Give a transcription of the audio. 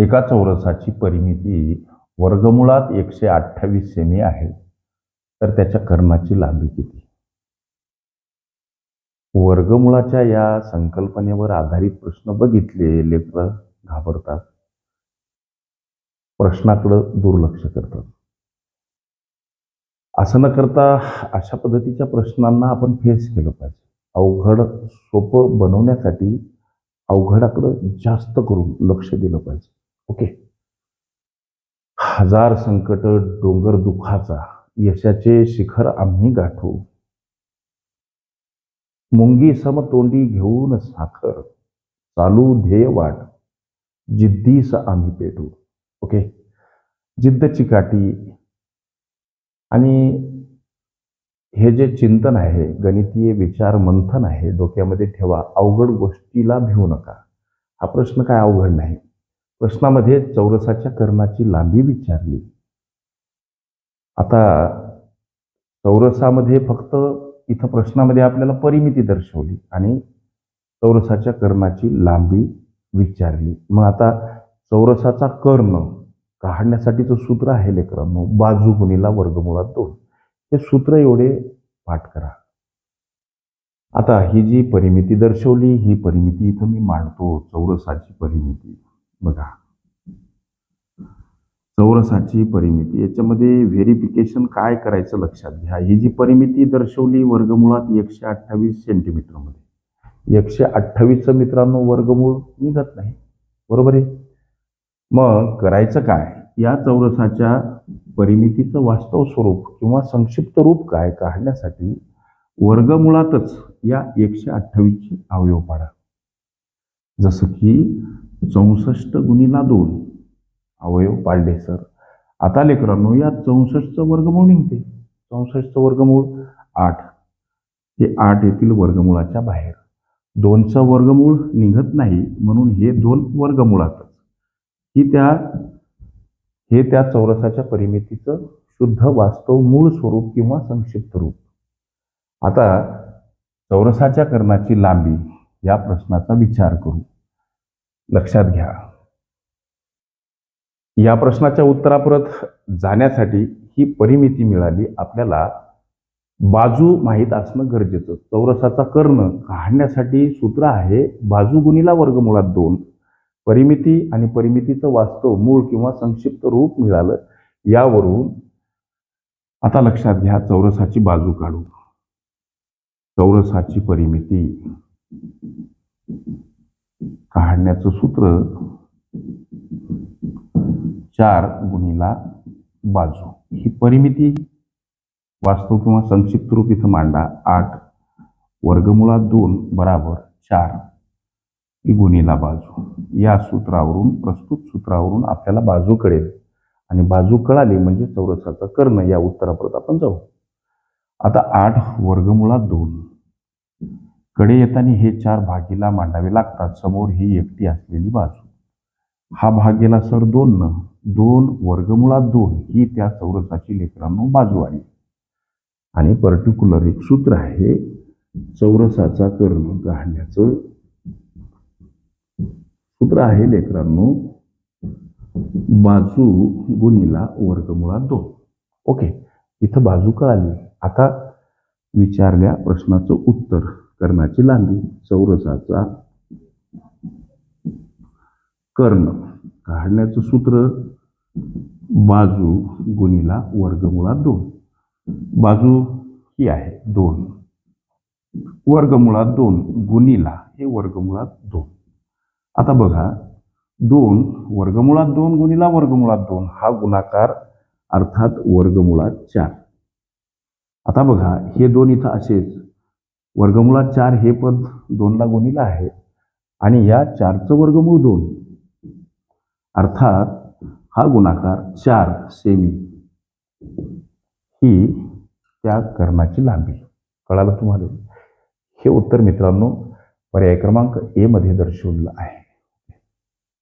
एका चौरसाची परिमिती वर्गमुळात एकशे अठ्ठावीस सेमी आहे. तर त्याच्या कर्णाची लांबी किती? वर्गमुळाच्या या संकल्पनेवर आधारित प्रश्न बघितले लेकर घाबरतात. प्रश्नाकडं दुर्लक्ष करतात. असं न करता अशा पद्धतीच्या प्रश्नांना आपण फेस केलं पाहिजे. अवघड सोपं बनवण्यासाठी अवघडाकडं जास्त करून लक्ष दिलं पाहिजे. ओके. हजार संकट डोंगर दुःखाचा यशाचे शिखर आम्ही गाठू. मुंगी समतोंडी घेऊन साखर चालू ध्येय वाट जिद्दीस आम्ही पेटू. ओके. जिद्द चिकाटी आणि हे जे चिंतन आहे गणितीय विचार मंथन आहे डोक्यामध्ये ठेवा अवघड गोष्टीला भिवू नका. हा प्रश्न काय अवघड नाही. प्रश्नामध्ये चौरसाच्या कर्णाची लांबी विचारली. आता चौरसामध्ये फक्त इथं प्रश्नामध्ये आपल्याला परिमिती दर्शवली आणि चौरसाच्या कर्णाची लांबी विचारली. मग आता चौरसाचा कर्ण काढण्यासाठीचं सूत्र आहे लेकरांनो बाजू गुणीला वर्गमुळात दोन. हे सूत्र एवढे पाठ करा. आता ही जी परिमिती दर्शवली ही परिमिती इथं मी मांडतो चौरसाची परिमिती. बघा. चौरसाची परिमिती. याच्यामध्ये व्हेरिफिकेशन काय करायचं लक्षात घ्या. ही जी परिमिती दर्शवली वर्गमुळात एकशे अठ्ठावीस सेंटीमीटरमध्ये. एकशे अठ्ठावीसचं मित्रांनो वर्गमूळ निघत नाही. बरोबर आहे? मग करायचं काय? या चौरसाच्या परिमितीचं वास्तव स्वरूप किंवा संक्षिप्त रूप काय काढण्यासाठी वर्गमुळातच या एकशे अठ्ठावीसची अवयव पाडा जसं की चौसष्ट गुणीला दोन. अवयव पाडले सर. आता लेकरांनो या चौसष्टचं वर्गमूळ निघते. चौसष्टचं वर्गमूळ आठ. हे आठ येथील वर्गमुळाच्या बाहेर. दोनचं वर्गमूळ निघत नाही म्हणून हे दोन वर्गमुळातच. ही त्या हे त्या चौरसाच्या परिमितीचं शुद्ध वास्तव मूळ स्वरूप किंवा संक्षिप्त रूप. आता चौरसाच्या कर्णाची लांबी या प्रश्नाचा विचार करू. लक्षात घ्या. या प्रश्नाच्या उत्तरापरत जाण्यासाठी ही परिमिती मिळाली आपल्याला बाजू माहीत असणं गरजेचं. चौरसाचा कर्ण काढण्यासाठी सूत्र आहे बाजू गुणीला वर्गमुळात दोन. परिमिती आणि परिमितीचं वास्तव मूळ किंवा संक्षिप्त रूप मिळालं यावरून आता लक्षात घ्या चौरसाची बाजू काढू. चौरसाची परिमिती. काढण्याचं सूत्र चार गुणीला बाजू. ही परिमिती वास्तव किंवा संक्षिप्त रूप इथं मांडा. आठ वर्गमुळात दोन बराबर चार ही गुणीला बाजू. या सूत्रावरून प्रस्तुत सूत्रावरून आपल्याला बाजू कळेल. आणि बाजू कळाली म्हणजे चौरसाचं कर्ण या उत्तरापर्यंत आपण जाऊ. आता आठ वर्गमुळात दोन. कडे येताना हे चार भागीला मांडावे लागतात. समोर ही एकटी असलेली बाजू. हा भाग गेला सर दोन न दोन वर्गमुळात दोन ही त्या चौरसाची लेकरांनो बाजू आहे. आणि पर्टिक्युलर एक सूत्र आहे चौरसाचा कर्ण काढण्याचं सूत्र आहे लेकरांनो बाजू गुणीला वर्गमुळात दोन. ओके इथं बाजू कळाली. आता विचारल्या प्रश्नाचं उत्तर. कर्णाची लांबी चौरसाचा कर्ण. काढण्याचं सूत्र बाजू गुणीला वर्गमुळात दोन. बाजू ही आहे दोन. वर्गमुळात दोन गुणीला हे वर्गमुळात दोन. आता बघा दोन वर्गमुळात दोन गुणीला वर्गमुळात दोन. हा गुणाकार अर्थात वर्गमुळात चार. आता बघा हे दोन इथं असेच. वर्गमुळात चार हे पद दोनला गुणीला आहे. आणि या चारचं वर्गमूळ दोन. अर्थात हा गुणाकार चार सेमी ही त्या कर्णाची लांबी. कळालं तुम्हाला? हे उत्तर मित्रांनो पर्याय क्रमांक एमध्ये दर्शवलं आहे.